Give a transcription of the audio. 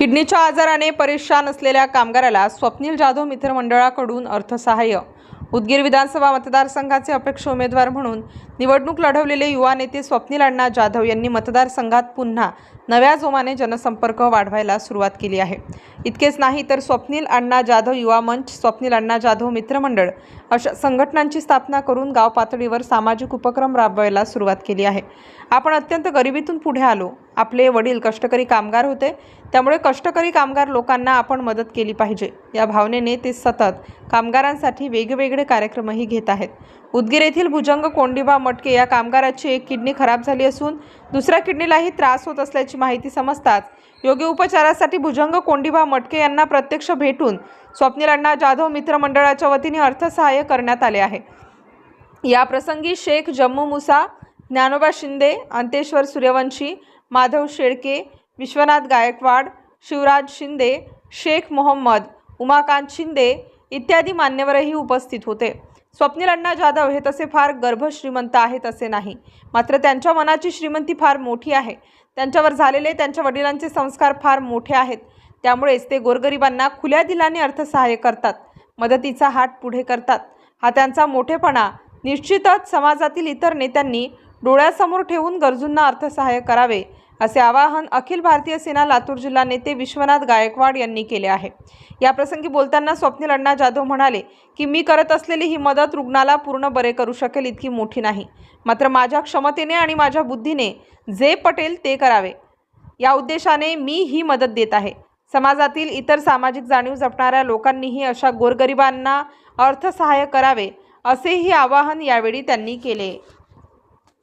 किडनीच्या आजाराने परेशान असलेल्या कामगाराला स्वप्नील जाधव मित्रमंडळाकडून अर्थसहाय्य. उदगीर विधानसभा मतदारसंघाचे अपेक्ष उमेदवार म्हणून निवडणूक लढवलेले युवा नेते स्वप्नील अण्णा जाधव यांनी मतदारसंघात पुन्हा नव्या जोमाने जनसंपर्क वाढवायला सुरुवात केली आहे. इतकेच नाही तर स्वप्नील अण्णा जाधव युवा मंच स्वप्नील अण्णा जाधव मित्रमंडळ अशा संघटनांची स्थापना करून गाव पातळीवर सामाजिक उपक्रम राबवायला सुरुवात केली आहे. आपण अत्यंत गरिबीतून पुढे आलो. आपले वडील कष्टकरी कामगार होते. त्यामुळे कष्टकरी कामगार लोकांना आपण मदत केली पाहिजे. या भावनेने ते सतत कामगारांसाठी वेगवेगळे कार्यक्रमही घेत आहेत. उदगीर येथील भुजंग कोंडिबा मटके या कामगाराची एक किडनी खराब झाली असून दुसऱ्या किडनीलाही त्रास होत असल्याची माहिती समजताच योग्य उपचारासाठी भुजंग कोंडिबा मटके यांना प्रत्यक्ष भेटून स्वप्नील अण्णा जाधव मित्रमंडळाच्या वतीने अर्थसहाय्य करण्यात आले आहे. या प्रसंगी शेख जम्मू मुसा ज्ञानोबा शिंदे अंतेश्वर सूर्यवंशी माधव शेळके विश्वनाथ गायकवाड शिवराज शिंदे शेख मोहम्मद उमाकांत शिंदे इत्यादी मान्यवरही उपस्थित होते. स्वप्नील अण्णा जाधव हे तसे फार गर्भश्रीमंत आहेत असे नाही. मात्र त्यांच्या मनाची श्रीमंती फार मोठी आहे. त्यांच्यावर झालेले त्यांच्या वडिलांचे संस्कार फार मोठे आहेत. त्यामुळेच ते गोरगरिबांना खुल्या दिलाने अर्थसहाय्य करतात. मदतीचा हात पुढे करतात. हा त्यांचा मोठेपणा. निश्चितच समाजातील इतर नेत्यांनी डोळ्यासमोर ठेवून गरजूंना अर्थसहाय्य करावे. असे आवाहन अखिल भारतीय सेना लातूर जिल्हा नेते विश्वनाथ गायकवाड यांनी केले आहे. या प्रसंगी बोलताना स्वप्नील अण्णा जाधव म्हणाले की मी करत असलेली ही मदत रुग्णाला पूर्ण बरे करू शकेल इतकी मोठी नाही. मात्र माझ्या क्षमतेने आणि माझ्या बुद्धीने जे पटेल ते करावे. या उद्देशाने मी ही मदत देत आहे. समाजातील इतर सामाजिक जाणीव जपणाऱ्या लोकांनीही अशा गोरगरिबांना अर्थसहाय्य करावे असेही आवाहन यावेळी त्यांनी केले.